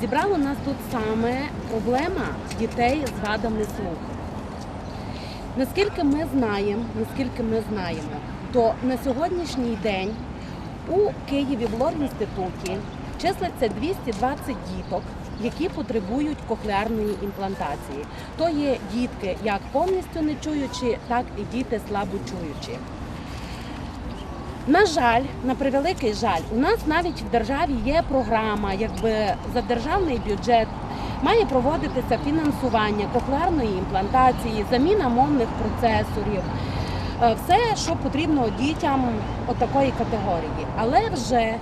зібрало нас тут саме проблема дітей з вадами слуху. Наскільки ми знаємо, наскільки ми знаємо, то на сьогоднішній день у Києві в лор-інституті числиться 220 діток, які потребують кохлеарної імплантації. То є дітки як повністю не чуючі, так і діти слабочуючі. На жаль, на превеликий жаль, у нас навіть в державі є програма, якби за державний бюджет має проводитися фінансування кохлеарної імплантації, заміна мовних процесорів, е, все, що потрібно дітям отакої категорії. Але вже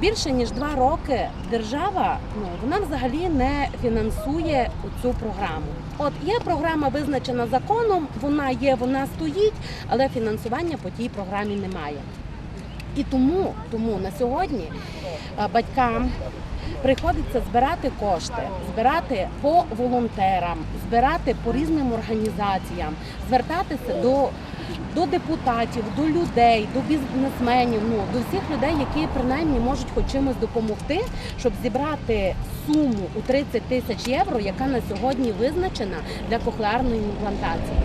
більше ніж два роки держава ну вона взагалі не фінансує цю програму. От є програма визначена законом, вона є, вона стоїть, але фінансування по тій програмі немає. І тому, тому на сьогодні е, батькам приходиться збирати кошти, збирати по волонтерам, збирати по різним організаціям, звертатися до, до депутатів, до людей, до бізнесменів, ну до всіх людей, які принаймні можуть хоч чимось допомогти, щоб зібрати суму у 30 тисяч євро, яка на сьогодні визначена для кохлеарної імплантації.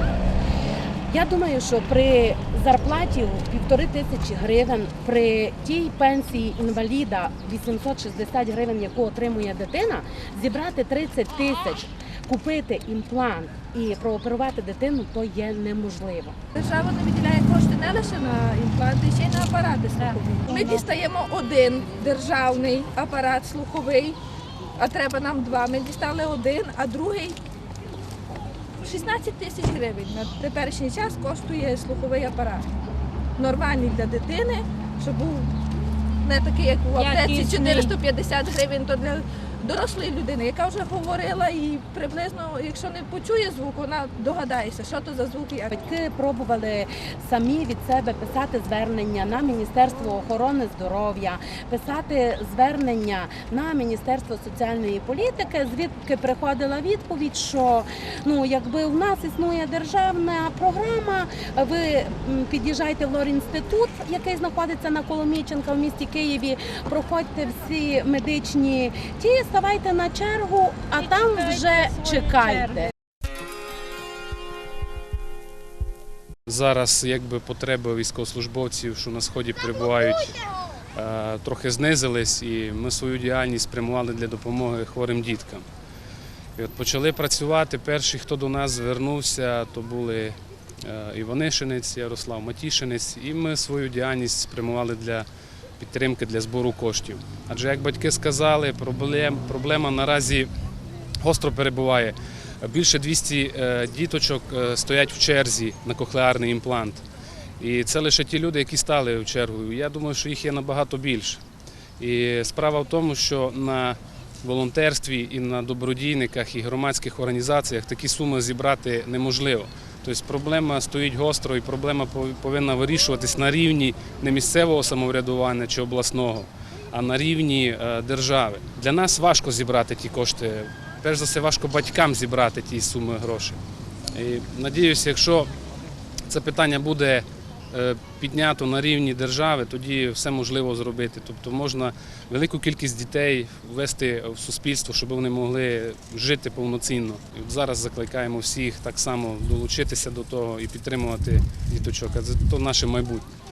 Я думаю, що при зарплаті півтори тисячі гривень, при тій пенсії інваліда 860 гривень, яку отримує дитина, зібрати 30 тисяч, купити імплант і прооперувати дитину, то є неможливо. Держава не виділяє кошти не лише на імпланти, ще й на апарати слухові. Ми дістаємо один державний апарат слуховий, а треба нам два. Ми дістали один, а другий 16 тисяч гривень. На теперішній час коштує слуховий апарат. Нормальний для дитини, щоб був не такий, як у аптеці, Якісний. 450 гривень, то для дорослої людини, яка вже говорила і приблизно, якщо не почує звук, вона догадається, що то за звук. як. Батьки пробували самі від себе писати звернення на Міністерство охорони здоров'я, писати звернення на Міністерство соціальної політики, звідки приходила відповідь, що ну якби у нас існує державна програма, ви під'їжджайте в Лорінститут, який знаходиться на Коломійченка в місті Києві, проходьте всі медичні ті, ставайте на чергу, а там вже чекайте. Зараз якби потреби військовослужбовців, що на сході перебувають, е, трохи знизились, і ми свою діяльність спрямували для допомоги хворим діткам. І от почали працювати. Перші, хто до нас звернувся, то були е, Іванишинець, Ярослав Матішинець, і ми свою діяльність спрямували для підтримки для збору коштів. Адже, як батьки сказали, проблем, проблема наразі гостро перебуває. Більше 200 е, діточок е, стоять в черзі на кохлеарний імплант. І це лише ті люди, які стали в чергу. Я думаю, що їх є набагато більше. І справа в тому, що на волонтерстві і на добродійниках і громадських організаціях такі суми зібрати неможливо. Тобто проблема стоїть гостро і проблема повинна вирішуватись на рівні не місцевого самоврядування чи обласного, а на рівні е, держави. Для нас важко зібрати ті кошти. Перш за все, важко батькам зібрати ті суми грошей. І надіюся, якщо це питання буде піднято на рівні держави, тоді все можливо зробити. Тобто можна велику кількість дітей ввести в суспільство, щоб вони могли жити повноцінно. І зараз закликаємо всіх так само долучитися до того і підтримувати діточок. Це то наше майбутнє.